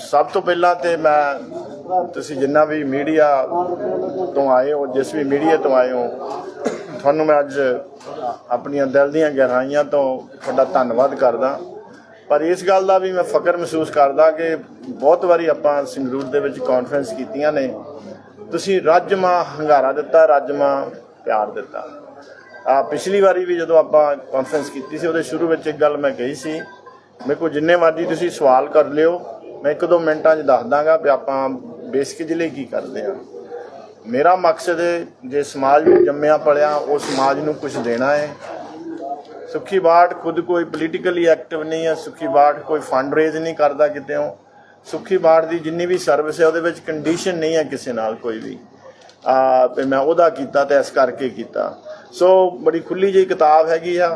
ਸਭ ਤੋਂ ਪਹਿਲਾਂ ਤੇ ਮੈਂ, ਤੁਸੀਂ ਜਿੰਨਾ ਵੀ ਮੀਡੀਆ ਤੋਂ ਆਏ ਹੋ, ਜਿਸ ਵੀ ਮੀਡੀਆ ਤੋਂ ਆਏ ਹੋ, ਤੁਹਾਨੂੰ ਮੈਂ ਅੱਜ ਆਪਣੀਆਂ ਦਿਲ ਦੀਆਂ ਗਹਿਰਾਈਆਂ ਤੋਂ ਤੁਹਾਡਾ ਧੰਨਵਾਦ ਕਰਦਾ। ਪਰ ਇਸ ਗੱਲ ਦਾ ਵੀ ਮੈਂ ਫਖਰ ਮਹਿਸੂਸ ਕਰਦਾ ਕਿ ਬਹੁਤ ਵਾਰੀ ਆਪਾਂ ਸੰਗਰੂਰ ਦੇ ਵਿੱਚ ਕਾਨਫਰੰਸ ਕੀਤੀਆਂ ਨੇ। ਤੁਸੀਂ ਰਾਜਮਾ ਹੰਗਾਰਾ ਦਿੱਤਾ ਰਾਜਮਾ ਪਿਆਰ ਦਿੱਤਾ। ਆ, ਪਿਛਲੀ ਵਾਰੀ ਵੀ ਜਦੋਂ ਆਪਾਂ ਕਾਨਫਰੰਸ ਕੀਤੀ ਸੀ, ਉਹਦੇ ਸ਼ੁਰੂ ਵਿੱਚ ਇੱਕ ਗੱਲ ਮੈਂ ਕਹੀ ਸੀ ਮੇਰੇ ਕੋਲ ਜਿੰਨੇ ਮਰਜ਼ੀ ਤੁਸੀਂ ਸਵਾਲ ਕਰ ਲਿਓ ਮੈਂ ਇੱਕ ਦੋ ਮਿੰਟਾਂ 'ਚ ਦੱਸ ਦਾਂਗਾ ਵੀ ਆਪਾਂ ਬੇਸਿਕ ਲਈ ਕੀ ਕਰਦੇ ਆ ਮੇਰਾ ਮਕਸਦ ਜੇ ਸਮਾਜ ਨੂੰ ਜੰਮਿਆ ਪਲਿਆ ਉਹ ਸਮਾਜ ਨੂੰ ਕੁਝ ਦੇਣਾ ਹੈ। ਸੁਖੀ ਬਾਟ ਖੁਦ ਕੋਈ ਪੋਲੀਟੀਕਲੀ ਐਕਟਿਵ ਨਹੀਂ ਹੈ ਸੁਖੀ ਬਾਟ ਕੋਈ ਫੰਡ ਰੇਜ਼ ਨਹੀਂ ਕਰਦਾ ਕਿਤੇੋਂ ਸੁਖੀ ਬਾਟ ਦੀ ਜਿੰਨੀ ਵੀ ਸਰਵਿਸ ਹੈ ਉਹਦੇ ਵਿੱਚ ਕੰਡੀਸ਼ਨ ਨਹੀਂ ਹੈ ਕਿਸੇ ਨਾਲ ਕੋਈ ਵੀ। ਆ ਮੈਂ ਉਹਦਾ ਕੀਤਾ ਤੇ ਇਸ ਕਰਕੇ ਕੀਤਾ। ਸੋ ਬੜੀ ਖੁੱਲੀ ਜਿਹੀ ਕਿਤਾਬ ਹੈਗੀ ਆ,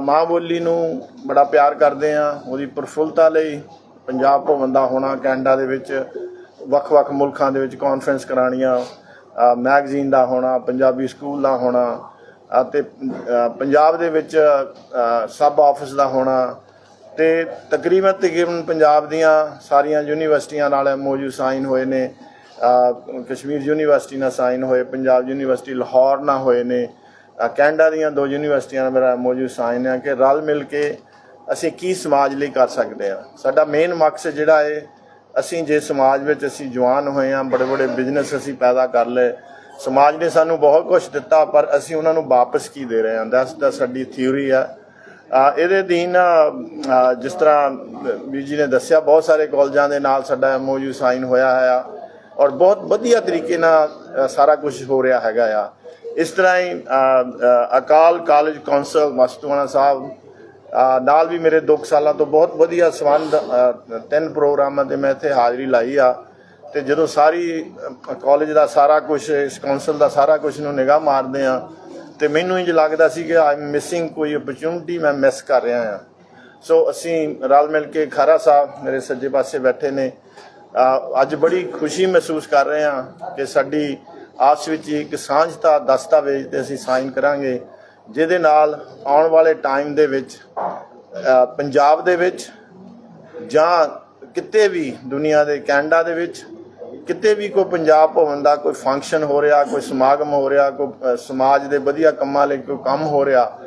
ਮਾਂ ਬੋਲੀ ਨੂੰ ਬੜਾ ਪਿਆਰ ਕਰਦੇ ਆ ਉਹਦੀ ਪ੍ਰਫੁੱਲਤਾ ਲਈ ਪੰਜਾਬ ਭਵਨ ਦਾ ਹੋਣਾ ਕੈਨੇਡਾ ਦੇ ਵਿੱਚ ਵੱਖ-ਵੱਖ ਮੁਲਕਾਂ ਦੇ ਵਿੱਚ ਕਾਨਫਰੰਸ ਕਰਾਣੀਆਂ ਮੈਗਜ਼ੀਨ ਦਾ ਹੋਣਾ ਪੰਜਾਬੀ ਸਕੂਲ ਦਾ ਹੋਣਾ ਅਤੇ ਪੰਜਾਬ ਦੇ ਵਿੱਚ ਅ, ਸਬ ਆਫਿਸ ਦਾ ਹੋਣਾ ਤੇ ਤਕਰੀਬਨ ਤਕਰੀਬਨ ਪੰਜਾਬ ਦੀਆਂ ਸਾਰੀਆਂ ਯੂਨੀਵਰਸਿਟੀਆਂ ਨਾਲ ਐਮਓਯੂ ਸਾਈਨ ਹੋਏ ਨੇ ਕਸ਼ਮੀਰ ਯੂਨੀਵਰਸਿਟੀ ਨਾਲ ਸਾਈਨ ਹੋਏ ਪੰਜਾਬ ਯੂਨੀਵਰਸਿਟੀ ਲਾਹੌਰ ਨਾਲ ਹੋਏ ਨੇ ਕੈਨੇਡਾ ਦੀਆਂ ਦੋ ਯੂਨੀਵਰਸਿਟੀਆਂ ਨਾਲ ਮੇਰਾ ਐਮਓਯੂ ਸਾਈਨ ਹੈ ਕਿ ਰਲ ਮਿਲ ਕੇ ਅਸੀਂ ਕੀ ਸਮਾਜ ਲਈ ਕਰ ਸਕਦੇ ਹਾਂ। ਸਾਡਾ ਮੇਨ ਮਕਸਦ ਜਿਹੜਾ ਹੈ, ਅਸੀਂ ਜੇ ਸਮਾਜ ਵਿੱਚ ਅਸੀਂ ਜਵਾਨ ਹੋਏ ਹਾਂ, ਬੜੇ ਬੜੇ ਬਿਜ਼ਨਸ ਅਸੀਂ ਪੈਦਾ ਕਰ ਲਏ, ਸਮਾਜ ਨੇ ਸਾਨੂੰ ਬਹੁਤ ਕੁਝ ਦਿੱਤਾ, ਪਰ ਅਸੀਂ ਉਹਨਾਂ ਨੂੰ ਵਾਪਸ ਕੀ ਦੇ ਰਹੇ ਹਾਂ? ਦਸ ਦਾ ਸਾਡੀ ਥਿਊਰੀ ਆ। ਇਹਦੇ ਅਧੀਨ ਜਿਸ ਤਰ੍ਹਾਂ ਵੀਰ ਜੀ ਨੇ ਦੱਸਿਆ, ਬਹੁਤ ਸਾਰੇ ਕਾਲਜਾਂ ਦੇ ਨਾਲ ਸਾਡਾ ਐਮਓਯੂ ਸਾਈਨ ਹੋਇਆ ਹੈ ਆ, ਔਰ ਬਹੁਤ ਵਧੀਆ ਤਰੀਕੇ ਨਾਲ ਸਾਰਾ ਕੁਝ ਹੋ ਰਿਹਾ ਹੈਗਾ ਆ। ਇਸ ਤਰ੍ਹਾਂ ਹੀ ਅਕਾਲ ਕਾਲਜ ਕੌਂਸਲ ਮਸਤੂਆਣਾ ਸਾਹਿਬ ਨਾਲ ਵੀ ਮੇਰੇ 2 ਸਾਲਾਂ ਤੋਂ ਬਹੁਤ ਵਧੀਆ ਸੰਬੰਧ ਤਿੰਨ ਪ੍ਰੋਗਰਾਮਾਂ ਤੇ ਮੈਂ ਇੱਥੇ ਹਾਜ਼ਰੀ ਲਾਈ ਆ। ਤੇ ਜਦੋਂ ਸਾਰੀ ਕਾਲਜ ਦਾ ਸਾਰਾ ਕੁਝ ਇਸ ਕੌਂਸਲ ਦਾ ਸਾਰਾ ਕੁਝ ਨੂੰ ਨਿਗਾਹ ਮਾਰਦੇ ਆ, ਤੇ ਮੈਨੂੰ ਇੰਜ ਲੱਗਦਾ ਸੀ ਕਿ ਆਮ ਮਿਸਿੰਗ ਕੋਈ ਓਪਰਚੁਨਿਟੀ ਮੈਂ ਮਿਸ ਕਰ ਰਿਹਾ ਆ। ਸੋ ਅਸੀਂ ਰਲ ਮਿਲ ਕੇ ਖਾਰਾ ਸਾਹਿਬ ਮੇਰੇ ਸੱਜੇ ਪਾਸੇ ਬੈਠੇ ਨੇ। ਅੱਜ ਬੜੀ ਖੁਸ਼ੀ ਮਹਿਸੂਸ ਕਰ ਰਹੇ ਆ ਕਿ ਸਾਡੀ ਆਪਸ ਵਿੱਚ ਇੱਕ ਸਾਂਝਤਾ ਦਸਤਾਵੇਜ਼ ਤੇ ਅਸੀਂ ਸਾਈਨ ਕਰਾਂਗੇ, ਜਿਹਦੇ ਨਾਲ ਆਉਣ ਵਾਲੇ ਟਾਈਮ ਦੇ ਵਿੱਚ ਪੰਜਾਬ ਦੇ ਵਿੱਚ ਜਾਂ ਕਿਤੇ ਵੀ ਦੁਨੀਆ ਦੇ ਕੈਨੇਡਾ ਦੇ ਵਿੱਚ, ਕਿਤੇ ਵੀ ਕੋਈ ਪੰਜਾਬ ਭਵਨ ਦਾ ਕੋਈ ਫੰਕਸ਼ਨ ਹੋ ਰਿਹਾ, ਕੋਈ ਸਮਾਗਮ ਹੋ ਰਿਹਾ, ਕੋਈ ਸਮਾਜ ਦੇ ਵਧੀਆ ਕੰਮਾਂ ਲਈ ਕੋਈ ਕੰਮ ਹੋ ਰਿਹਾ,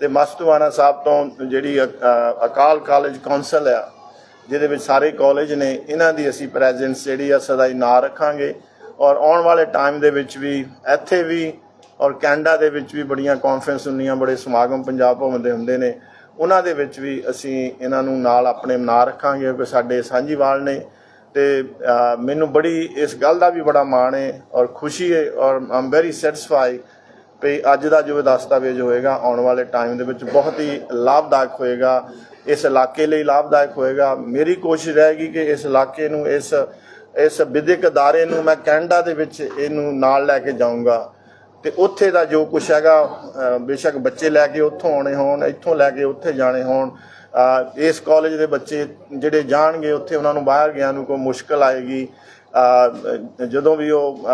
ਤੇ ਮਸਤੂਆਣਾ ਸਾਹਿਬ ਤੋਂ ਜਿਹੜੀ ਅ- ਅਕਾਲ ਕਾਲਜ ਕੌਂਸਲ ਆ, ਜਿਹਦੇ ਵਿੱਚ ਸਾਰੇ ਕਾਲਜ ਨੇ, ਇਹਨਾਂ ਦੀ ਅਸੀਂ ਪ੍ਰੈਜ਼ੈਂਸ ਜਿਹੜੀ ਆ ਸਦਾ ਹੀ ਨਾਂ ਰੱਖਾਂਗੇ। ਔਰ ਆਉਣ ਵਾਲੇ ਟਾਈਮ ਦੇ ਵਿੱਚ ਵੀ ਇੱਥੇ ਵੀ ਔਰ ਕੈਨੇਡਾ ਦੇ ਵਿੱਚ ਵੀ ਬੜੀਆਂ ਕਾਨਫਰੰਸ ਹੁੰਦੀਆਂ, ਬੜੇ ਸਮਾਗਮ ਪੰਜਾਬ ਭਵਨ ਦੇ ਹੁੰਦੇ ਨੇ। ਉਹਨਾਂ ਦੇ ਵਿੱਚ ਵੀ ਅਸੀਂ ਇਹਨਾਂ ਨੂੰ ਨਾਲ ਆਪਣੇ ਨਾਂ ਰੱਖਾਂਗੇ ਕਿਉਂਕਿ ਸਾਡੇ ਸਾਂਝੀਵਾਲ ਨੇ ਤੇ ਮੈਨੂੰ ਬੜੀ ਇਸ ਗੱਲ ਦਾ ਵੀ ਬੜਾ ਮਾਣ ਹੈ ਔਰ ਖੁਸ਼ੀ ਹੈ ਔਰ ਆਮ ਵੈਰੀ ਸੈਟੀਸਫਾਈ ਵੀ ਅੱਜ ਦਾ ਜੋ ਦਸਤਾਵੇਜ਼ ਹੋਏਗਾ ਆਉਣ ਵਾਲੇ ਟਾਈਮ ਦੇ ਵਿੱਚ ਬਹੁਤ ਹੀ ਲਾਭਦਾਇਕ ਹੋਏਗਾ। ਇਸ ਇਲਾਕੇ ਲਈ ਲਾਭਦਾਇਕ ਹੋਏਗਾ। ਮੇਰੀ ਕੋਸ਼ਿਸ਼ ਰਹੇਗੀ ਕਿ ਇਸ ਇਲਾਕੇ ਨੂੰ ਇਸ ਇਸ ਵਿਦਿਅਕ ਅਦਾਰੇ ਨੂੰ ਮੈਂ ਕੈਨੇਡਾ ਦੇ ਵਿੱਚ ਇਹਨੂੰ ਨਾਲ ਲੈ ਕੇ ਜਾਊਂਗਾ। ਤੇ ਉੱਥੇ ਦਾ ਜੋ ਕੁਛ ਹੈਗਾ ਬੇਸ਼ੱਕ ਬੱਚੇ ਲੈ ਕੇ ਉੱਥੋਂ ਆਉਣੇ ਹੋਣ, ਇੱਥੋਂ ਲੈ ਕੇ ਉੱਥੇ ਜਾਣੇ ਹੋਣ ਇਸ ਕਾਲਜ ਦੇ ਬੱਚੇ ਜਿਹੜੇ ਜਾਣਗੇ, ਉੱਥੇ ਉਹਨਾਂ ਨੂੰ ਬਾਹਰ ਗਿਆ ਨੂੰ ਕੋਈ ਮੁਸ਼ਕਲ ਆਏਗੀ। ਜਦੋਂ ਵੀ ਉਹ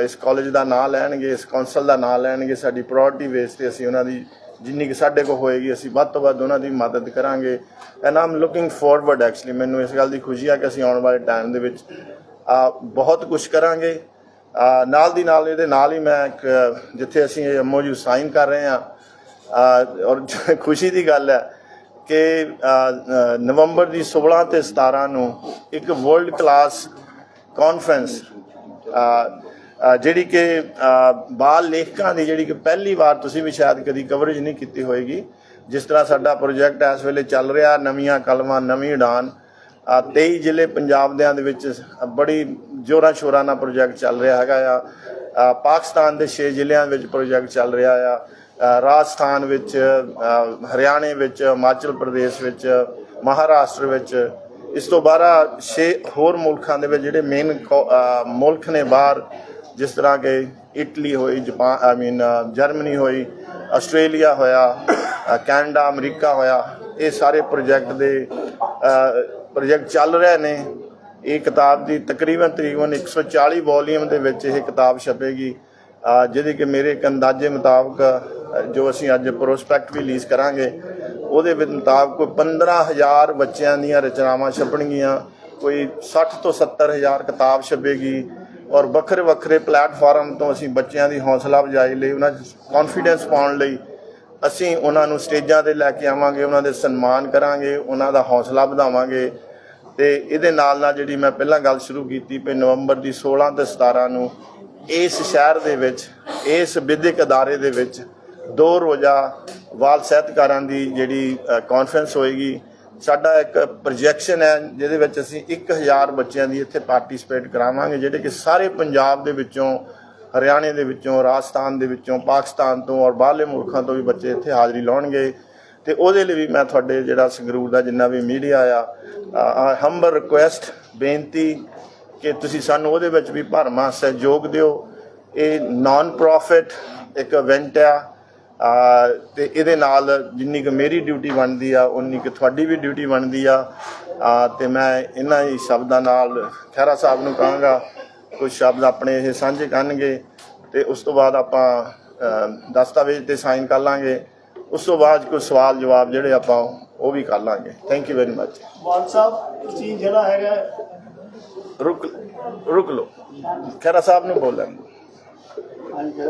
ਇਸ ਕਾਲਜ ਦਾ ਨਾਮ ਲੈਣਗੇ, ਇਸ ਕੌਂਸਲ ਦਾ ਨਾਮ ਲੈਣਗੇ, ਸਾਡੀ ਪ੍ਰਾਇੋਰਟੀ ਬੇਸ ਤੇ ਅਸੀਂ ਉਹਨਾਂ ਦੀ ਜਿੰਨੀ ਕਿ ਸਾਡੇ ਕੋਲ ਹੋਏਗੀ, ਅਸੀਂ ਵੱਧ ਤੋਂ ਵੱਧ ਉਹਨਾਂ ਦੀ ਮਦਦ ਕਰਾਂਗੇ। And I'm looking forward actually ਮੈਨੂੰ ਇਸ ਗੱਲ ਦੀ ਖੁਸ਼ੀ ਆ ਕਿ ਅਸੀਂ ਆਉਣ ਵਾਲੇ ਟਾਈਮ ਦੇ ਵਿੱਚ ਬਹੁਤ ਕੁਝ ਕਰਾਂਗੇ। ਨਾਲ ਦੀ ਨਾਲ ਇਹਦੇ ਨਾਲ ਹੀ ਮੈਂ ਇੱਕ, ਜਿੱਥੇ ਅਸੀਂ ਇਹ ਐਮਓਯੂ ਸਾਈਨ ਕਰ ਰਹੇ ਹਾਂ ਔਰ ਖੁਸ਼ੀ ਦੀ ਗੱਲ ਹੈ ਕਿ ਨਵੰਬਰ ਦੀ 16 ਤੇ 17 ਨੂੰ ਇੱਕ ਵਰਲਡ ਕਲਾਸ ਕਾਨਫਰੰਸ ਜਿਹੜੀ ਕਿ ਬਾਲ ਲੇਖਕਾਂ ਦੀ ਜਿਹੜੀ ਕਿ ਪਹਿਲੀ ਵਾਰ ਤੁਸੀਂ ਵੀ ਸ਼ਾਇਦ ਕਦੀ ਕਵਰੇਜ ਨਹੀਂ ਕੀਤੀ ਹੋਏਗੀ, ਜਿਸ ਤਰ੍ਹਾਂ ਸਾਡਾ ਪ੍ਰੋਜੈਕਟ ਇਸ ਵੇਲੇ ਚੱਲ ਰਿਹਾ, ਨਵੀਆਂ ਕਲਮਾਂ, ਨਵੀਂ ਉਡਾਨ 23 ਜ਼ਿਲ੍ਹੇ ਪੰਜਾਬ ਦਿਆਂ ਦੇ ਵਿੱਚ ਬੜੀ ਜੋਰਾਂ ਸ਼ੋਰਾਂ ਨਾਲ ਪ੍ਰੋਜੈਕਟ ਚੱਲ ਰਿਹਾ ਹੈਗਾ ਆ। ਪਾਕਿਸਤਾਨ ਦੇ 6 ਜ਼ਿਲ੍ਹਿਆਂ ਵਿੱਚ ਪ੍ਰੋਜੈਕਟ ਚੱਲ ਰਿਹਾ ਆ। ਰਾਜਸਥਾਨ ਵਿੱਚ ਹਰਿਆਣੇ ਵਿੱਚ, ਹਿਮਾਚਲ ਪ੍ਰਦੇਸ਼ ਵਿੱਚ, ਮਹਾਰਾਸ਼ਟਰ ਵਿੱਚ। ਇਸ ਤੋਂ ਬਾਅਦ 6 ਹੋਰ ਮੁਲਕਾਂ ਦੇ ਵਿੱਚ ਜਿਹੜੇ ਮੇਨ ਮੁਲਕ ਨੇ ਬਾਹਰ, ਜਿਸ ਤਰ੍ਹਾਂ ਕਿ ਇਟਲੀ ਹੋਈ, ਜਾਪਾਨ ਆਈ ਮੀਨ ਜਰਮਨੀ ਹੋਈ, ਆਸਟ੍ਰੇਲੀਆ ਹੋਇਆ ਕੈਨੇਡਾ, ਅਮਰੀਕਾ ਹੋਇਆ, ਇਹ ਸਾਰੇ ਪ੍ਰੋਜੈਕਟ ਦੇ ਪ੍ਰੋਜੈਕਟ ਚੱਲ ਰਹੇ ਨੇ। ਇਹ ਕਿਤਾਬ ਦੀ ਤਕਰੀਬਨ ਤਕਰੀਬਨ 140 ਵੋਲੀਅਮ ਦੇ ਵਿੱਚ ਇਹ ਕਿਤਾਬ ਛਪੇਗੀ। ਅ, ਜਿਹਦੀ ਕਿ ਮੇਰੇ ਇੱਕ ਅੰਦਾਜ਼ੇ ਮੁਤਾਬਕ ਜੋ ਅਸੀਂ ਅੱਜ ਪ੍ਰੋਸਪੈਕਟ ਵੀ ਲੀਜ ਕਰਾਂਗੇ ਉਹਦੇ ਵਿੱਚ ਮੁਤਾਬਕ ਕੋਈ 15000 ਬੱਚਿਆਂ ਦੀਆਂ ਰਚਨਾਵਾਂ ਛਪਣਗੀਆਂ। ਕੋਈ 60 ਤੋਂ 70000 ਕਿਤਾਬ ਛਪੇਗੀ। ਔਰ ਵੱਖਰੇ ਵੱਖਰੇ ਪਲੇਟਫਾਰਮ ਤੋਂ ਅਸੀਂ ਬੱਚਿਆਂ ਦੀ ਹੌਸਲਾ ਅਫਜ਼ਾਈ ਲਈ ਉਹਨਾਂ 'ਚ ਕੌਨਫੀਡੈਂਸ ਪਾਉਣ ਲਈ ਅਸੀਂ ਉਹਨਾਂ ਨੂੰ ਸਟੇਜਾਂ ਤੇ ਲੈ ਕੇ ਆਵਾਂਗੇ, ਉਹਨਾਂ ਦੇ ਸਨਮਾਨ ਕਰਾਂਗੇ, ਉਹਨਾਂ ਦਾ ਹੌਸਲਾ ਵਧਾਵਾਂਗੇ। ਤੇ ਇਹਦੇ ਨਾਲ ਨਾਲ ਜਿਹੜੀ ਮੈਂ ਪਹਿਲਾਂ ਗੱਲ ਸ਼ੁਰੂ ਕੀਤੀ ਵੀ ਨਵੰਬਰ ਦੀ 16 ਤੇ 17 ਨੂੰ ਇਸ ਸ਼ਹਿਰ ਦੇ ਵਿੱਚ, ਇਸ ਵਿਦਿਅਕ ਅਦਾਰੇ ਦੇ ਵਿੱਚ ਦੋ ਰੋਜ਼ਾ ਵਾਲ ਸਾਹਿਤਕਾਰਾਂ ਦੀ ਜਿਹੜੀ ਕਾਨਫਰੰਸ ਹੋਏਗੀ। ਸਾਡਾ ਇੱਕ ਪ੍ਰੋਜੈਕਸ਼ਨ ਹੈ, ਜਿਹਦੇ ਵਿੱਚ ਅਸੀਂ 1000 ਬੱਚਿਆਂ ਦੀ ਇੱਥੇ ਪਾਰਟਿਸਿਪੇਟ ਕਰਾਵਾਂਗੇ, ਜਿਹੜੇ ਕਿ ਸਾਰੇ ਪੰਜਾਬ ਦੇ ਵਿੱਚੋਂ ਹਰਿਆਣੇ ਦੇ ਵਿੱਚੋਂ ਰਾਜਸਥਾਨ ਦੇ ਵਿੱਚੋਂ ਪਾਕਿਸਤਾਨ ਤੋਂ ਔਰ ਬਾਹਰਲੇ ਮੁਲਕਾਂ ਤੋਂ ਵੀ ਬੱਚੇ ਇੱਥੇ ਹਾਜ਼ਰੀ ਲਾਉਣਗੇ। ਤੇ ਉਹਦੇ ਲਈ ਵੀ ਮੈਂ ਤੁਹਾਡੇ ਜਿਹੜਾ ਸੰਗਰੂਰ ਦਾ ਜਿੰਨਾ ਵੀ ਮੀਡੀਆ ਆ ਹੰਬਰ ਰਿਕੁਐਸਟ ਬੇਨਤੀ ਕਿ ਤੁਸੀਂ ਸਾਨੂੰ ਉਹਦੇ ਵਿੱਚ ਵੀ ਭਰਮਾ ਸਹਿਯੋਗ ਦਿਓ। ਇਹ ਨਾਨ ਪ੍ਰੋਫਿਟ ਇੱਕ ਇਵੈਂਟ ਆ ਆ, ਤੇ ਇਹਦੇ ਨਾਲ ਜਿੰਨੀ ਕੁ ਮੇਰੀ ਡਿਊਟੀ ਬਣਦੀ ਆ ਉਨੀ ਕੁ ਤੁਹਾਡੀ ਵੀ ਡਿਊਟੀ ਬਣਦੀ ਆ। ਆ, ਤੇ ਮੈਂ ਇਹਨਾਂ ਹੀ ਸ਼ਬਦਾਂ ਨਾਲ ਖਹਿਰਾ ਸਾਹਿਬ ਨੂੰ ਕਹਾਂਗਾ ਕੁਝ ਸ਼ਬਦ ਆਪਣੇ ਇਹ ਸਾਂਝੇ ਕਰਨਗੇ ਤੇ ਉਸ ਤੋਂ ਬਾਅਦ ਆਪਾਂ ਦਸਤਾਵੇਜ਼ ਤੇ ਸਾਈਨ ਕਰ ਲਾਂਗੇ। ਉਸ ਤੋਂ ਬਾਅਦ ਕੋਈ ਸਵਾਲ ਜਵਾਬ ਜਿਹੜੇ ਆਪਾਂ ਉਹ ਵੀ ਕਰ ਲਾਂਗੇ। Thank you very much Mann Sahib ਚੀਜ਼ ਜਿਹੜਾ ਹੈਗਾ ਹੈ, ਰੁਕ ਰੁਕ ਲਓ। ਖਹਿਰਾ ਸਾਹਿਬ ਨੂੰ ਬੋਲ ਲੈਣ ਹਾਂਜੀ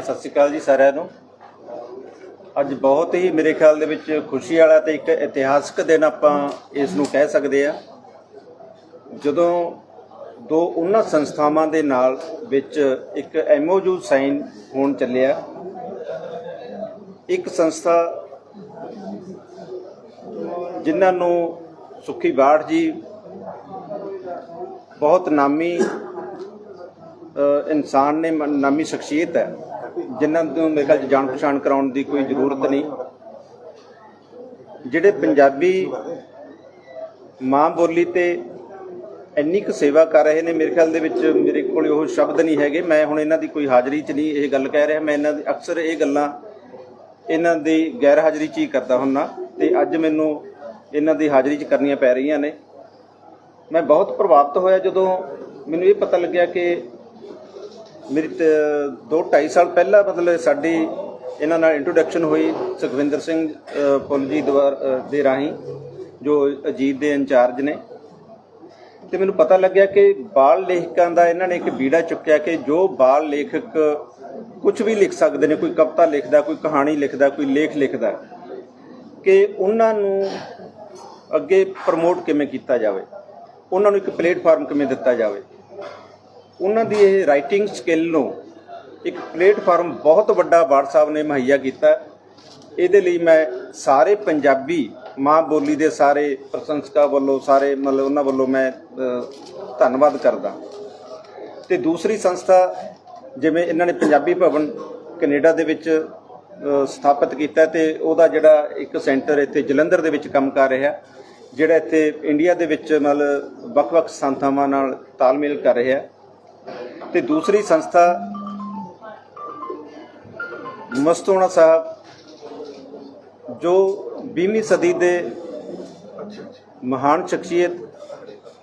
ਸਤਿ ਸ਼੍ਰੀ ਅਕਾਲ ਜੀ ਸਾਰਿਆਂ ਨੂੰ। ਅੱਜ ਬਹੁਤ ਹੀ ਮੇਰੇ ਖਿਆਲ ਦੇ ਵਿੱਚ ਖੁਸ਼ੀ ਵਾਲਾ ਤੇ ਇੱਕ ਇਤਿਹਾਸਕ ਦਿਨ ਆਪਾਂ ਇਸ ਨੂੰ ਕਹਿ ਸਕਦੇ ਆ ਜਦੋਂ ਦੋ ਉਹਨਾਂ ਸੰਸਥਾਵਾਂ ਦੇ ਨਾਲ ਵਿੱਚ ਇੱਕ ਐਮਓਯੂ ਸਾਈਨ ਹੋਣ ਚੱਲਿਆ। ਇੱਕ ਸੰਸਥਾ ਜਿਨ੍ਹਾਂ ਨੂੰ ਸੁਖੀ ਬਾੜ ਜੀ ਬਹੁਤ ਨਾਮੀ ਇਨਸਾਨ ਨੇ ਨਾਮੀ ਸ਼ਖਸੀਅਤ ਹੈ, ਜਿਨ੍ਹਾਂ ਨੂੰ ਮੇਰੇ ਖਿਆਲ ਜਾਣ ਪਛਾਣ ਕਰਾਉਣ ਦੀ ਕੋਈ ਜ਼ਰੂਰਤ ਨਹੀਂ। ਜਿਹੜੇ ਪੰਜਾਬੀ ਮਾਂ ਬੋਲੀ ਤੇ ਇੰਨੀ ਕੁ ਸੇਵਾ ਕਰ ਰਹੇ ਨੇ ਮੇਰੇ ਖਿਆਲ ਦੇ ਵਿੱਚ ਮੇਰੇ ਕੋਲ ਉਹ ਸ਼ਬਦ ਨਹੀਂ ਹੈਗੇ। ਮੈਂ ਹੁਣ ਇਹਨਾਂ ਦੀ ਕੋਈ ਹਾਜ਼ਰੀ 'ਚ ਨਹੀਂ ਇਹ ਗੱਲ ਕਹਿ ਰਿਹਾ। ਮੈਂ ਇਹਨਾਂ ਦੀ ਅਕਸਰ ਇਹ ਗੱਲਾਂ ਇਹਨਾਂ ਦੀ ਗੈਰ ਹਾਜ਼ਰੀ 'ਚ ਹੀ ਕਰਦਾ ਹੁੰਨਾ ਤੇ ਅੱਜ ਮੈਨੂੰ ਇਹਨਾਂ ਦੀ ਹਾਜ਼ਰੀ 'ਚ ਕਰਨੀਆਂ ਪੈ ਰਹੀਆਂ ਨੇ। ਮੈਂ ਬਹੁਤ ਪ੍ਰਭਾਵਿਤ ਹੋਇਆ ਜਦੋਂ ਮੈਨੂੰ ਇਹ ਪਤਾ ਲੱਗਿਆ ਕਿ ਮੇਰੀ ਦੋ 2.5 ਸਾਲ ਪਹਿਲਾਂ ਮਤਲਬ ਸਾਡੀ ਇਹਨਾਂ ਨਾਲ ਇੰਟਰੋਡਕਸ਼ਨ ਹੋਈ ਸੁਖਵਿੰਦਰ ਸਿੰਘ ਅ, ਜੀ ਦਵਾਰ ਦੇ ਰਾਹੀਂ ਜੋ ਅਜੀਤ ਦੇ ਇੰਚਾਰਜ ਨੇ। ਤੇ ਮੈਨੂੰ ਪਤਾ ਲੱਗਿਆ ਕਿ ਬਾਲ ਲੇਖਕਾਂ ਦਾ ਇਹਨਾਂ ਨੇ ਇੱਕ ਬੀੜਾ ਚੁੱਕਿਆ ਕਿ ਜੋ ਬਾਲ ਲੇਖਕ ਕੁਝ ਵੀ ਲਿਖ ਸਕਦੇ ਨੇ, ਕੋਈ ਕਵਿਤਾ ਲਿਖਦਾ, ਕੋਈ ਕਹਾਣੀ ਲਿਖਦਾ, ਕੋਈ ਲੇਖ ਲਿਖਦਾ, ਕਿ ਉਹਨਾਂ ਨੂੰ ਅੱਗੇ ਪ੍ਰਮੋਟ ਕਿਵੇਂ ਕੀਤਾ ਜਾਵੇ? ਉਹਨਾਂ ਨੂੰ ਇੱਕ ਪਲੇਟਫਾਰਮ ਕਿਵੇਂ ਦਿੱਤਾ ਜਾਵੇ? ਉਹਨਾਂ ਦੀ ਇਹ ਰਾਈਟਿੰਗ ਸਕਿੱਲ ਨੂੰ ਇੱਕ ਪਲੇਟਫਾਰਮ ਬਹੁਤ ਵੱਡਾ ਬਾੜ ਸਾਹਿਬ ਨੇ ਮੁਹੱਈਆ ਕੀਤਾ। ਇਹਦੇ ਲਈ ਮੈਂ ਸਾਰੇ ਪੰਜਾਬੀ ਮਾਂ ਬੋਲੀ ਦੇ ਸਾਰੇ ਪ੍ਰਸ਼ੰਸਕਾਂ ਵੱਲੋਂ, ਸਾਰੇ ਮਤਲਬ ਉਹਨਾਂ ਵੱਲੋਂ ਮੈਂ ਧੰਨਵਾਦ ਕਰਦਾ। ਤੇ ਦੂਸਰੀ ਸੰਸਥਾ ਜਿਵੇਂ ਇਹਨਾਂ ਨੇ ਪੰਜਾਬੀ ਭਵਨ ਕੈਨੇਡਾ ਦੇ ਵਿੱਚ ਸਥਾਪਿਤ ਕੀਤਾ ਤੇ ਉਹਦਾ ਜਿਹੜਾ ਇੱਕ ਸੈਂਟਰ ਇੱਥੇ ਜਲੰਧਰ ਦੇ ਵਿੱਚ ਕੰਮ ਕਰ ਰਿਹਾ, ਜਿਹੜਾ ਇੱਥੇ ਇੰਡੀਆ ਦੇ ਵਿੱਚ ਮਤਲਬ ਵੱਖ-ਵੱਖ ਸੰਸਥਾਵਾਂ ਨਾਲ ਤਾਲਮੇਲ ਕਰ ਰਿਹਾ। ਤੇ ਦੂਸਰੀ ਸੰਸਥਾ ਮਸਤੋਣਾ ਸਾਹਿਬ, ਜੋ 20ਵੀਂ ਸਦੀ ਦੇ ਮਹਾਨ ਸ਼ਖਸੀਅਤ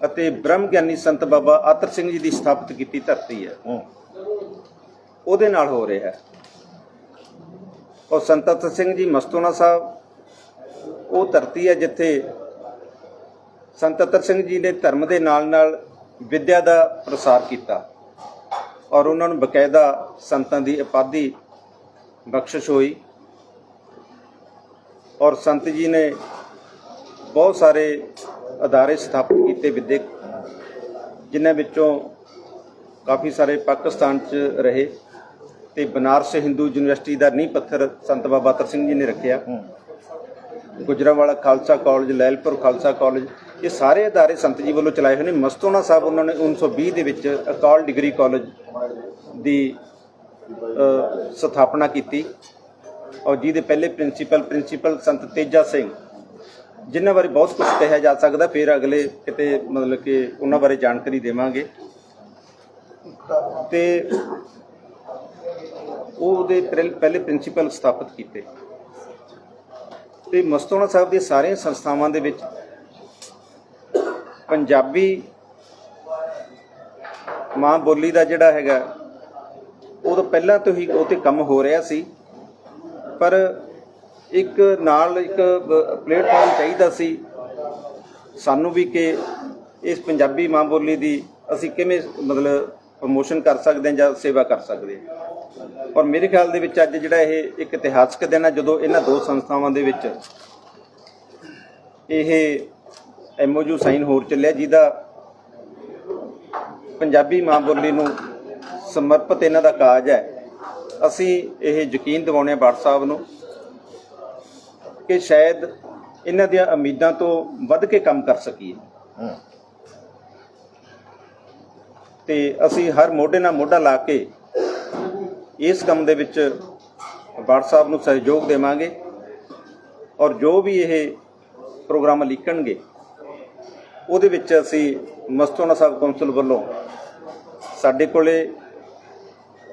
ਅਤੇ ਬ੍ਰਹਮ ਗਿਆਨੀ ਸੰਤ ਬਾਬਾ ਆਤਰ ਸਿੰਘ ਜੀ ਦੀ ਸਥਾਪਿਤ ਕੀਤੀ ਧਰਤੀ ਹੈ ਹੂੰ। ਉਹਦੇ ਨਾਲ ਹੋ ਰਿਹਾ ਹੈ ਔਰ ਸੰਤ ਅਤਰ ਸਿੰਘ ਜੀ ਮਸਤੋਣਾ ਸਾਹਿਬ, ਉਹ ਧਰਤੀ ਹੈ ਜਿੱਥੇ ਸੰਤ ਅਤਰ ਸਿੰਘ ਜੀ ਨੇ ਧਰਮ ਦੇ ਨਾਲ ਨਾਲ ਵਿਦਿਆ ਦਾ ਪ੍ਰਸਾਰ ਕੀਤਾ ਔਰ ਉਹਨਾਂ ਨੂੰ ਬਕਾਇਦਾ ਸੰਤਾਂ ਦੀ ਉਪਾਧੀ ਬਖਸ਼ਿਸ਼ ਹੋਈ ਔਰ ਸੰਤ ਜੀ ਨੇ ਬਹੁਤ ਸਾਰੇ ਅਦਾਰੇ ਸਥਾਪਿਤ ਕੀਤੇ ਵਿਦਿਅਕ ਜਿਨ੍ਹਾਂ ਵਿੱਚੋਂ ਕਾਫੀ ਸਾਰੇ ਪਾਕਿਸਤਾਨ 'ਚ ਰਹੇ ਤੇ ਬਨਾਰਸ ਹਿੰਦੂ ਯੂਨੀਵਰਸਿਟੀ ਦਾ ਨੀਂਹ ਪੱਥਰ ਸੰਤ ਬਾਬਾ ਅਤਰ ਸਿੰਘ ਜੀ ਨੇ ਰੱਖਿਆ। ਗੁਜਰਾਵਾਲਾ ਖਾਲਸਾ ਕਾਲਜ ਲੈਲਪੁਰ ਖਾਲਸਾ ਕਾਲਜ ਇਹ ਸਾਰੇ ਅਦਾਰੇ ਸੰਤ ਜੀ ਵੱਲੋਂ ਚਲਾਏ ਹੋਏ ਨੇ। ਮਸਤੋਨਾ ਸਾਹਿਬ ਉਹਨਾਂ ਨੇ 1920 ਦੇ ਵਿੱਚ ਅਕਾਲ ਡਿਗਰੀ ਕਾਲਜ ਦੀ ਸਥਾਪਨਾ ਕੀਤੀ। ਔਰ ਜਿਹਦੇ ਪਹਿਲੇ ਪ੍ਰਿੰਸੀਪਲ ਪ੍ਰਿੰਸੀਪਲ ਸੰਤ ਤੇਜਾ ਸਿੰਘ। ਜਿਨ੍ਹਾਂ ਬਾਰੇ ਬਹੁਤ ਕੁਝ ਕਿਹਾ ਜਾ ਸਕਦਾ, ਫਿਰ ਅਗਲੇ ਕਿਤੇ ਮਤਲਬ ਕਿ ਉਹਨਾਂ ਬਾਰੇ ਜਾਣਕਾਰੀ ਦੇਵਾਂਗੇ। ਤੇ ਉਹ ਉਹਦੇ ਪਹਿਲ- ਪਹਿਲੇ ਪ੍ਰਿੰਸੀਪਲ ਸਥਾਪਿਤ ਕੀਤੇ। ਤੇ ਮਸਤੋਣਾ ਸਾਹਿਬ ਦੀਆਂ ਸਾਰੀਆਂ ਸੰਸਥਾਵਾਂ ਦੇ ਵਿੱਚ ਪੰਜਾਬੀ ਮਾਂ ਬੋਲੀ ਦਾ ਜਿਹੜਾ ਹੈਗਾ, ਉਹ ਤਾਂ ਪਹਿਲਾਂ ਤੋਂ ਹੀ ਉਹ ਤੇ ਕੰਮ ਹੋ ਰਿਹਾ ਸੀ। ਪਰ ਇੱਕ ਨਾਲ ਇੱਕ ਪਲੇਟਫਾਰਮ ਚਾਹੀਦਾ ਸੀ। ਸਾਨੂੰ ਵੀ ਕਿ ਇਸ ਪੰਜਾਬੀ ਮਾਂ ਬੋਲੀ ਦੀ ਅਸੀਂ ਕਿਵੇਂ ਮਤਲਬ ਪ੍ਰਮੋਸ਼ਨ ਕਰ ਸਕਦੇ ਹਾਂ ਜਾਂ ਸੇਵਾ ਕਰ ਸਕਦੇ ਹਾਂ। ਔਰ ਮੇਰੇ ਖਿਆਲ ਦੇ ਵਿੱਚ ਅੱਜ ਜਿਹੜਾ ਇਹ ਇੱਕ ਇਤਿਹਾਸਕ ਦਿਨ ਹੈ, ਜਦੋਂ ਇਹਨਾਂ ਦੋ ਸੰਸਥਾਵਾਂ ਦੇ ਵਿੱਚ ਇਹ ਐਮਓਯੂ ਸਾਈਨ ਹੋਰ ਚੱਲਿਆ, ਜਿਹਦਾ ਪੰਜਾਬੀ ਮਾਂ ਬੋਲੀ ਨੂੰ ਸਮਰਪਿਤ ਇਹਨਾਂ ਦਾ ਕਾਜ ਹੈ। ਅਸੀਂ ਇਹ ਯਕੀਨ ਦਿਵਾਉਂਦੇ ਹਾਂ ਬਾਟ ਸਾਹਿਬ ਨੂੰ ਕਿ ਸ਼ਾਇਦ ਇਹਨਾਂ ਦੀਆਂ ਉਮੀਦਾਂ ਤੋਂ ਵੱਧ ਕੇ ਕੰਮ ਕਰ ਸਕੀਏ। ਤੇ ਅਸੀਂ ਹਰ ਮੋਢੇ ਨਾਲ ਮੋਢਾ ਲਾ ਕੇ ਇਸ ਕੰਮ ਦੇ ਵਿੱਚ ਬਾਟ ਸਾਹਿਬ ਨੂੰ ਸਹਿਯੋਗ ਦੇਵਾਂਗੇ ਔਰ ਜੋ ਵੀ ਇਹ ਪ੍ਰੋਗਰਾਮ ਲਿਖਣਗੇ ਉਹਦੇ ਵਿੱਚ ਅਸੀਂ ਮਸਤੋਨਾ ਸਾਹਿਬ ਕੌਂਸਲ ਵੱਲੋਂ ਸਾਡੇ ਕੋਲੇ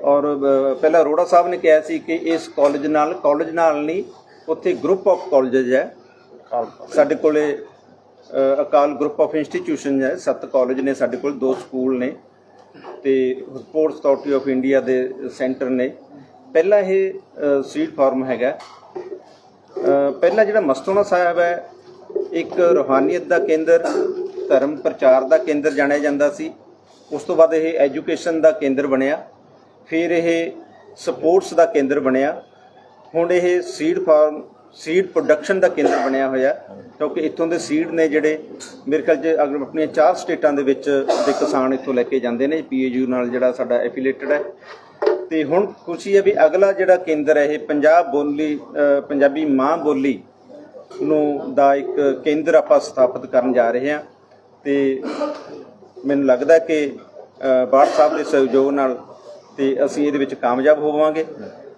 ਔਰ ਪਹਿਲਾਂ ਅਰੋੜਾ ਸਾਹਿਬ ਨੇ ਕਿਹਾ ਸੀ ਕਿ ਇਸ ਕਾਲਜ ਨਾਲ ਕਾਲਜ ਨਾਲ ਨਹੀਂ ਉੱਥੇ ਗਰੁੱਪ ਆਫ ਕਾਲਜਸ ਹੈ। ਸਾਡੇ ਕੋਲੇ ਅਕਾਲ ਗਰੁੱਪ ਆਫ ਇੰਸਟੀਟਿਊਸ਼ਨ ਹੈ। ਸੱਤ ਕਾਲਜ ਨੇ ਸਾਡੇ ਕੋਲ ਦੋ ਸਕੂਲ ਨੇ ਤੇ ਸਪੋਰਟਸ ਅਥਾਰਟੀ ਆਫ ਇੰਡੀਆ ਦੇ ਸੈਂਟਰ ਨੇ। ਪਹਿਲਾ ਇਹ ਸੀਟ ਫਾਰਮ ਹੈਗਾ। ਅ, ਪਹਿਲਾ ਜਿਹੜਾ ਮਸਤੋਨਾ ਸਾਹਿਬ ਹੈ ਇੱਕ ਰੋਹਾਨੀਅਤ ਦਾ ਕੇਂਦਰ ਧਰਮ ਪ੍ਰਚਾਰ ਦਾ ਕੇਂਦਰ ਜਾਣਿਆ ਜਾਂਦਾ ਸੀ। ਉਸ ਤੋਂ ਬਾਅਦ ਇਹ ਐਜੂਕੇਸ਼ਨ ਦਾ ਕੇਂਦਰ ਬਣਿਆ। ਫਿਰ ਇਹ ਸਪੋਰਟਸ ਦਾ ਕੇਂਦਰ ਬਣਿਆ। ਹੁਣ ਇਹ ਸੀਡ ਫਾਰਮ ਸੀਡ ਪ੍ਰੋਡਕਸ਼ਨ ਦਾ ਕੇਂਦਰ ਬਣਿਆ ਹੋਇਆ ਕਿਉਂਕਿ ਇੱਥੋਂ ਦੇ ਸੀਡ ਨੇ ਜਿਹੜੇ ਮੇਰੇ ਖਿਆਲ 'ਚ ਅਗਰ ਆਪਣੀਆਂ ਚਾਰ ਸਟੇਟਾਂ ਦੇ ਵਿੱਚ ਦੇ ਕਿਸਾਨ ਇੱਥੋਂ ਲੈ ਕੇ ਜਾਂਦੇ ਨੇ ਪੀਏਯੂ ਨਾਲ ਜਿਹੜਾ ਸਾਡਾ ਐਫੀਲੀਏਟਡ ਹੈ। ਤੇ ਹੁਣ ਖੁਸ਼ੀ ਹੈ ਵੀ ਅਗਲਾ ਜਿਹੜਾ ਕੇਂਦਰ ਹੈ ਇਹ ਪੰਜਾਬ ਬੋਲੀ ਪੰਜਾਬੀ ਮਾਂ ਬੋਲੀ ਨੂੰ ਦਾ ਇੱਕ ਕੇਂਦਰ ਆਪਾਂ ਸਥਾਪਿਤ ਕਰਨ ਜਾ ਰਹੇ ਹਾਂ। ਤੇ ਮੈਨੂੰ ਲੱਗਦਾ ਕਿ ਅ, ਸਾਹਿਬ ਦੇ ਸਹਿਯੋਗ ਨਾਲ ਤੇ ਅਸੀਂ ਇਹਦੇ ਵਿੱਚ ਕਾਮਯਾਬ ਹੋਵਾਂਗੇ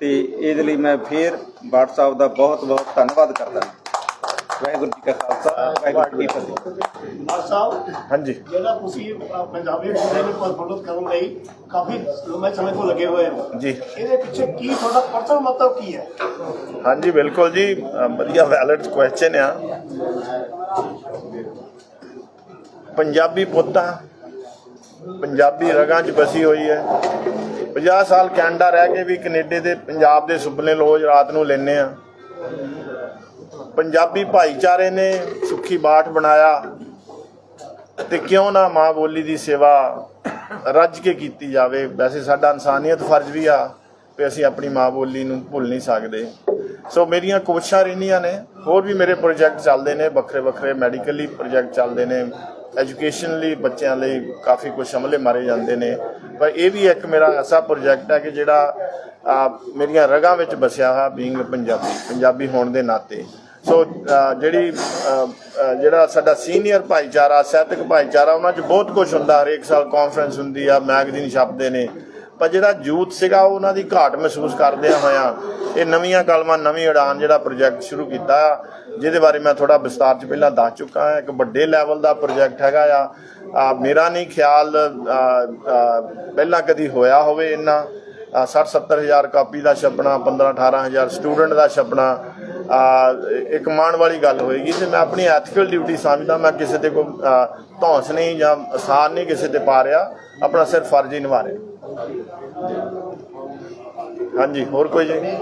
ਤੇ ਇਹਦੇ ਲਈ ਮੈਂ ਫੇਰ ਸਾਹਿਬ ਦਾ ਬਹੁਤ ਬਹੁਤ ਧੰਨਵਾਦ ਕਰਦਾ ਹਾਂ। ਵਾਹਿਗੁਰੂ ਜੀ ਕਾ ਖਾਲਸਾ ਵਾਹਿਗੁਰੂ ਜੀ ਕੀ ਫਤਿਹ। ਮਾਰ ਸਾਹਿਬ ਹਾਂਜੀ। ਜਿਹੜਾ ਤੁਸੀਂ ਪੰਜਾਬੀ ਬੋਲੀ ਨੂੰ ਪ੍ਰਫੁੱਲਤ ਕਰਨ ਲਈ ਕਾਫੀ ਲੰਮੇ ਸਮੇਂ ਤੋਂ ਲੱਗੇ ਹੋਏ ਹੋ। ਜੀ। ਇਹਦੇ ਪਿੱਛੇ ਕੀ ਤੁਹਾਡਾ ਪਰਸਨਲ ਮਤਲਬ ਕੀ ਹੈ? ਹਾਂਜੀ ਬਿਲਕੁਲ ਜੀ। ਵਧੀਆ ਵੈਲਿਡ ਕੁਐਸਚਨ ਆ। ਪੰਜਾਬੀ ਪੁੱਤਾਂ ਪੰਜਾਬੀ ਰਗਾਂ 'ਚ ਬਸੀ ਹੋਈ ਹੈ। 50 ਸਾਲ ਕੈਨੇਡਾ ਰਹਿ ਕੇ ਵੀ ਕੈਨੇਡਾ ਦੇ ਪੰਜਾਬ ਦੇ ਸੁਪਨੇ ਰੋਜ਼ ਰਾਤ ਨੂੰ ਲੈਨੇ ਆ। ਪੰਜਾਬੀ ਭਾਈਚਾਰੇ ਨੇ ਸੁੱਖੀ ਬਾਠ ਬਣਾਇਆ ਤੇ ਕਿਉਂ ਨਾ ਮਾਂ ਬੋਲੀ ਦੀ ਸੇਵਾ ਰੱਜ ਕੇ ਕੀਤੀ ਜਾਵੇ। ਵੈਸੇ ਸਾਡਾ ਇਨਸਾਨੀਅਤ ਫਰਜ਼ ਵੀ ਆ ਵੀ ਅਸੀਂ ਆਪਣੀ ਮਾਂ ਬੋਲੀ ਨੂੰ ਭੁੱਲ ਨਹੀਂ ਸਕਦੇ। ਸੋ ਮੇਰੀਆਂ ਕੋਸ਼ਿਸ਼ਾਂ ਰਹਿੰਦੀਆਂ ਨੇ। ਹੋਰ ਵੀ ਮੇਰੇ ਪ੍ਰੋਜੈਕਟ ਚੱਲਦੇ ਨੇ ਵੱਖਰੇ ਵੱਖਰੇ ਮੈਡੀਕਲੀ ਪ੍ਰੋਜੈਕਟ ਚੱਲਦੇ ਨੇ। ਐਜੂਕੇਸ਼ਨ ਲਈ ਬੱਚਿਆਂ ਲਈ ਕਾਫੀ ਕੁਝ ਅਮਲੇ ਮਾਰੇ ਜਾਂਦੇ ਨੇ। ਪਰ ਇਹ ਵੀ ਇੱਕ ਮੇਰਾ ਐਸਾ ਪ੍ਰੋਜੈਕਟ ਹੈ ਕਿ ਜਿਹੜਾ ਮੇਰੀਆਂ ਰਗਾਂ ਵਿੱਚ ਬਸਿਆ ਹੋਇਆ ਬੀਇੰਗ ਪੰਜਾਬੀ ਪੰਜਾਬੀ ਹੋਣ ਦੇ ਨਾਤੇ। ਸੋ ਜਿਹੜੀ ਜਿਹੜਾ ਸਾਡਾ ਸੀਨੀਅਰ ਭਾਈਚਾਰਾ, ਸਾਹਿਤਕ ਭਾਈਚਾਰਾ, ਉਹਨਾਂ 'ਚ ਬਹੁਤ ਕੁਝ ਹੁੰਦਾ। ਹਰੇਕ ਸਾਲ ਕਾਨਫਰੰਸ ਹੁੰਦੀ ਆ, ਮੈਗਜ਼ੀਨ ਛਾਪਦੇ ਨੇ। ਪਰ ਜਿਹੜਾ ਯੂਥ ਸੀਗਾ ਉਹਨਾਂ ਦੀ ਘਾਟ ਮਹਿਸੂਸ ਕਰਦਿਆਂ ਹੋਇਆਂ ਇਹ ਨਵੀਆਂ ਕਲਮਾਂ, ਨਵੀਂ ਉਡਾਨ ਜਿਹੜਾ ਪ੍ਰੋਜੈਕਟ ਸ਼ੁਰੂ ਕੀਤਾ ਆ, ਜਿਹਦੇ ਬਾਰੇ ਮੈਂ ਥੋੜਾ ਵਿਸਤਾਰ 'ਚ ਪਹਿਲਾਂ ਦੱਸ ਚੁੱਕਾ ਹਾਂ। ਇੱਕ ਵੱਡੇ ਲੈਵਲ ਦਾ ਪ੍ਰੋਜੈਕਟ ਹੈਗਾ ਆ। ਮੇਰਾ ਨਹੀਂ ਖਿਆਲ ਪਹਿਲਾਂ ਕਦੀ ਹੋਇਆ ਹੋਵੇ ਇੰਨਾ। 60 70 ਹਜ਼ਾਰ ਕਾਪੀ ਦਾ ਛਪਣਾ 15 18 ਹਜ਼ਾਰ ਸਟੂਡੈਂਟ ਦਾ ਛਪਣਾ ਇੱਕ ਮਾਣ ਵਾਲੀ ਗੱਲ ਹੋਏਗੀ ਤੇ ਮੈਂ ਆਪਣੀ ਐਥੀਕਲ ਡਿਊਟੀ ਸਮਝਦਾ, ਮੈਂ ਕਿਸੇ ਤੇ ਕੋਈ ਧੌਂਸ ਨਹੀਂ ਜਾਂ ਆਸਾਨ ਨਹੀਂ ਕਿਸੇ ਤੇ ਪਾ ਰਿਹਾ। ਆਪਣਾ ਸਿਰਫ ਫਰਜ਼ ਹੀ ਨਿਭਾ ਰਿਹਾ। ਹਾਂਜੀ ਹੋਰ ਕੋਈ ਜੀ?